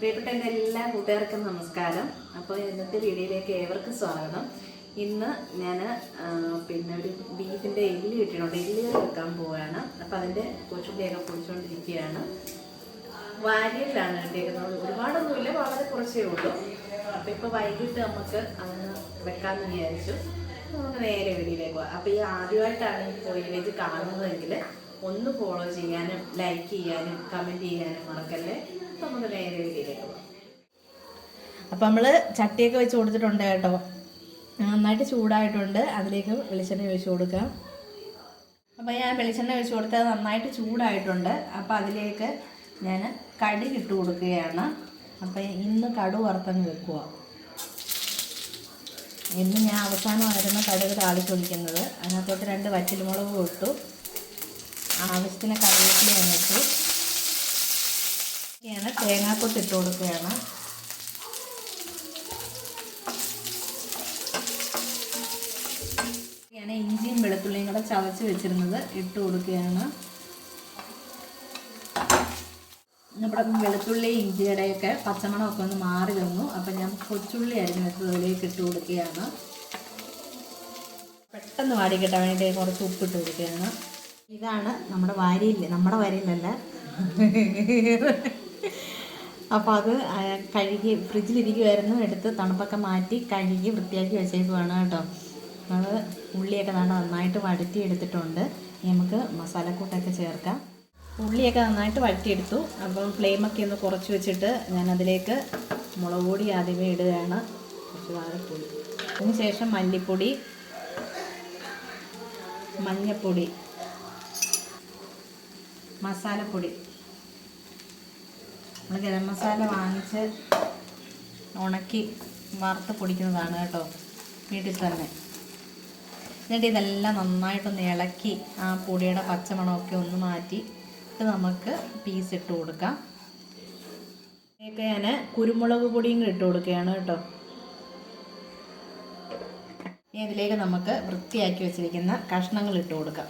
പ്രിയപ്പെട്ട എന്റെ എല്ലാ കൂട്ടുകാർക്കും നമസ്കാരം. അപ്പോൾ ഇന്നത്തെ വീഡിയോയിലേക്ക് ഏവർക്കും സ്വാഗതം. ഇന്ന് ഞാൻ പിന്നെ ഒരു ബീഫിന്റെ എല്ല് കിട്ടിയിട്ടുണ്ട്. എല്ല് വെക്കാൻ പോവുകയാണ് അപ്പോൾ അതിന്റെ കൊച്ചുള്ളിയൊക്കെ പൊടിച്ചുകൊണ്ടിരിക്കുകയാണ് കിട്ടിയിരിക്കുന്നത്. ഒരുപാടൊന്നുമില്ല വളരെ കുറച്ചേ ഉള്ളൂ. അപ്പോൾ ഇപ്പോൾ വൈകിട്ട് നമുക്ക് അങ്ങ് വെക്കാമെന്ന് വിചാരിച്ചു. നമുക്ക് നേരെ വീഡിയോയിലേക്ക് പോകാം അപ്പോൾ ഈ ആദ്യമായിട്ടാണ് ഈ പോയിലേക്ക് കാണുന്നതെങ്കിൽ ഒന്ന് ഫോളോ ചെയ്യാനും ലൈക്ക് ചെയ്യാനും കമന്റ് ചെയ്യാനും മറക്കല്ലേ? അപ്പം നമ്മൾ ചട്ടിയൊക്കെ വെച്ച് കൊടുത്തിട്ടുണ്ട് കേട്ടോ. നന്നായിട്ട് ചൂടായിട്ടുണ്ട്. അതിലേക്ക് വെളിച്ചെണ്ണ ഒഴിച്ച് കൊടുക്കാം. അപ്പോൾ ഞാൻ വെളിച്ചെണ്ണ ഒഴിച്ച് കൊടുത്തത് നന്നായിട്ട് ചൂടായിട്ടുണ്ട്. അപ്പോൾ അതിലേക്ക് ഞാൻ കടുക് ഇട്ട് കൊടുക്കുകയാണ്. അപ്പോൾ ഇന്ന് കടു വറുത്തങ്ങ് വെക്കുക ഇന്ന് ഞാൻ അവസാനമായിരുന്നു കടുക് താളിച്ചൊഴിക്കുന്നത് അതിനകത്തോട്ട് രണ്ട് വറ്റൽമുളകും ഇട്ടു. ആവശ്യത്തിന് കറിവേപ്പില ഇട്ടു. ഒക്കെയാണ് തേങ്ങാക്കൊത്ത് ഇട്ട് കൊടുക്കുകയാണ്. ഇനിയാണ് ഇഞ്ചിയും വെളുത്തുള്ളിയും കൂടെ ചതച്ച് വെച്ചിരുന്നത് ഇട്ട് കൊടുക്കുകയാണ്. നമ്മുടെ വെളുത്തുള്ളി ഇഞ്ചിയുടെയൊക്കെ പച്ചമണമൊക്കെ ഒന്ന് മാറി വന്നു. അപ്പം ഞാൻ കൊച്ചുള്ളി അരിഞ്ഞ് വെച്ചത് അതിലേക്ക് ഇട്ട് കൊടുക്കുകയാണ്. പെട്ടെന്ന് വാടി വേണ്ടി കുറച്ച് ഉപ്പിട്ട് കൊടുക്കുകയാണ്. ഇതാണ് നമ്മുടെ വാരിയില്ലേ? നമ്മുടെ വാരിയിലല്ല. അപ്പോൾ അത് കഴുകി ഫ്രിഡ്ജിലിരിക്കുമായിരുന്നു എടുത്ത് തണുപ്പൊക്കെ മാറ്റി കഴുകി വൃത്തിയാക്കി വെച്ചേക്കുവാണ് കേട്ടോ. അത് ഉള്ളിയൊക്കെ നല്ല നന്നായിട്ട് വഴറ്റി എടുത്തിട്ടുണ്ട് നമുക്ക് മസാലക്കൂട്ടൊക്കെ ചേർക്കാം. ഉള്ളിയൊക്കെ നന്നായിട്ട് വഴറ്റിയെടുത്തു. അപ്പം ഫ്ലെയിമൊക്കെ ഒന്ന് കുറച്ച് വെച്ചിട്ട് ഞാൻ അതിലേക്ക് മുളക് പൊടി ആദ്യമേ ഇടുകയാണ്. കുറച്ച് വാഴപ്പൊടി. അതിന് ശേഷം മല്ലിപ്പൊടി മഞ്ഞൾപ്പൊടി മസാലപ്പൊടി. നമ്മൾ ഗരം മസാല വാങ്ങിച്ച് ഉണക്കി വറുത്ത് പൊടിക്കുന്നതാണ് കേട്ടോ വീട്ടിൽ തന്നെ. എന്നിട്ട് ഇതെല്ലാം നന്നായിട്ടൊന്ന് ഇളക്കി ആ പൊടിയുടെ പച്ചമണമൊക്കെ ഒന്ന് മാറ്റി ഇത് നമുക്ക് പീസ് ഇട്ട് കൊടുക്കാം. ഇതിലേക്ക് ഞാൻ കുരുമുളക് പൊടിയും ഇട്ട് കൊടുക്കുകയാണ് കേട്ടോ. ഇനി ഇതിലേക്ക് നമുക്ക് വൃത്തിയാക്കി വെച്ചിരിക്കുന്ന കഷ്ണങ്ങൾ ഇട്ട് കൊടുക്കാം.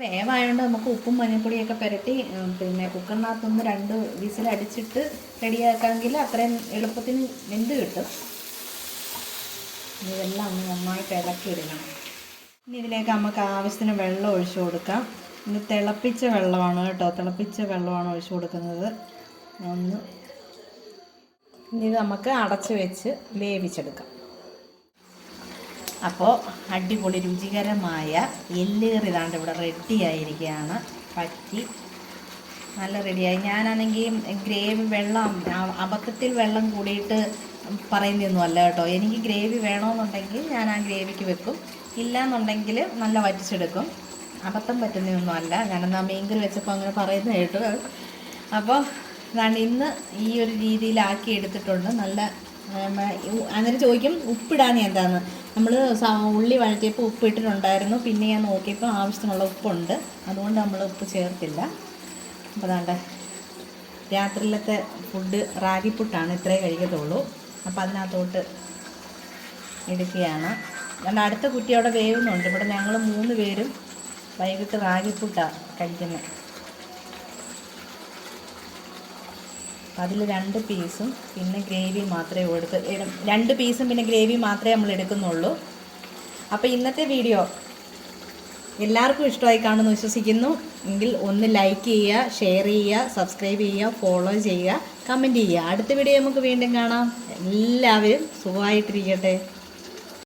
വേവായതുകൊണ്ട് നമുക്ക് ഉപ്പും മഞ്ഞൾപ്പൊടിയൊക്കെ പുരട്ടി പിന്നെ കുക്കറിനകത്തൊന്ന് രണ്ട് വിസിൽ അടിച്ചിട്ട് റെഡിയാക്കാമെങ്കിൽ അത്രയും എളുപ്പത്തിന് വെന്ത് കിട്ടും. ഇതെല്ലാം ഒന്ന് നന്നായിട്ട് ഇളക്കി ഇടണം ഇനി ഇതിലേക്ക് നമുക്ക് ആവശ്യത്തിന് വെള്ളം ഒഴിച്ചു കൊടുക്കാം. ഇനി തിളപ്പിച്ച വെള്ളമാണ് കേട്ടോ. തിളപ്പിച്ച വെള്ളമാണ് ഒഴിച്ചു കൊടുക്കുന്നത്. ഒന്ന് ഇനി നമുക്ക് അടച്ച് വെച്ച് വേവിച്ചെടുക്കാം. അപ്പോൾ അടിപൊളി രുചികരമായ എല്ലേറി ഇതാണ്ട് ഇവിടെ റെഡി ആയിരിക്കുകയാണ്. പറ്റി നല്ല റെഡിയായി ഞാനാണെങ്കിൽ ഗ്രേവി വെള്ളം അബദ്ധത്തിൽ വെള്ളം കൂടിയിട്ട് പറയുന്നതൊന്നും അല്ല കേട്ടോ. എനിക്ക് ഗ്രേവി വേണമെന്നുണ്ടെങ്കിൽ ഞാൻ ആ ഗ്രേവിക്ക് വെക്കും. ഇല്ല എന്നുണ്ടെങ്കിൽ നല്ല വറ്റിച്ചെടുക്കും. അബദ്ധം പറ്റുന്നതൊന്നും അല്ല ഞാനെന്നാ മീൻകറി വെച്ചപ്പോൾ അങ്ങനെ പറയുന്നത് കേട്ടു. അപ്പോൾ ഇതാണ് ഇന്ന് ഈ ഒരു രീതിയിലാക്കി എടുത്തിട്ടുണ്ട്. നല്ല അന്നേരം ചോദിക്കും ഉപ്പിടാൻ എന്താന്ന്? നമ്മൾ ഉള്ളി വഴറ്റിയപ്പോൾ ഉപ്പ് ഇട്ടിട്ടുണ്ടായിരുന്നു പിന്നെ ഞാൻ നോക്കിയപ്പോൾ ആവശ്യത്തിനുള്ള ഉപ്പുണ്ട്. അതുകൊണ്ട് നമ്മൾ ഉപ്പ് ചേർത്തില്ല. അപ്പോൾ അതാണ്ട് രാത്രിയിലത്തെ ഫുഡ് റാഗിപ്പുട്ടാണ് ഇത്രേ കഴിക്കത്തുള്ളൂ. അപ്പോൾ അതിനകത്തോട്ട് എടുക്കുകയാണ്. അതുകൊണ്ട് അടുത്ത കുട്ടി അവിടെ വേവുന്നുണ്ട്. ഇവിടെ ഞങ്ങൾ മൂന്ന് പേരും വൈകിട്ട് റാഗിപ്പുട്ടാണ് കഴിക്കുന്നത് അതിൽ രണ്ട് പീസും പിന്നെ ഗ്രേവി മാത്രമേ എടുക്ക രണ്ട് പീസും പിന്നെ ഗ്രേവി മാത്രമേ നമ്മൾ എടുക്കുന്നുള്ളൂ. അപ്പോൾ ഇന്നത്തെ വീഡിയോ എല്ലാവർക്കും ഇഷ്ടമായി കാണുമെന്ന് വിശ്വസിക്കുന്നു. എങ്കിൽ ഒന്ന് ലൈക്ക് ചെയ്യുക ഷെയർ ചെയ്യുക സബ്സ്ക്രൈബ് ചെയ്യുക ഫോളോ ചെയ്യുക കമന്റ് ചെയ്യുക. അടുത്ത വീഡിയോ നമുക്ക് വീണ്ടും കാണാം. എല്ലാവരും സുഖമായിട്ടിരിക്കട്ടെ.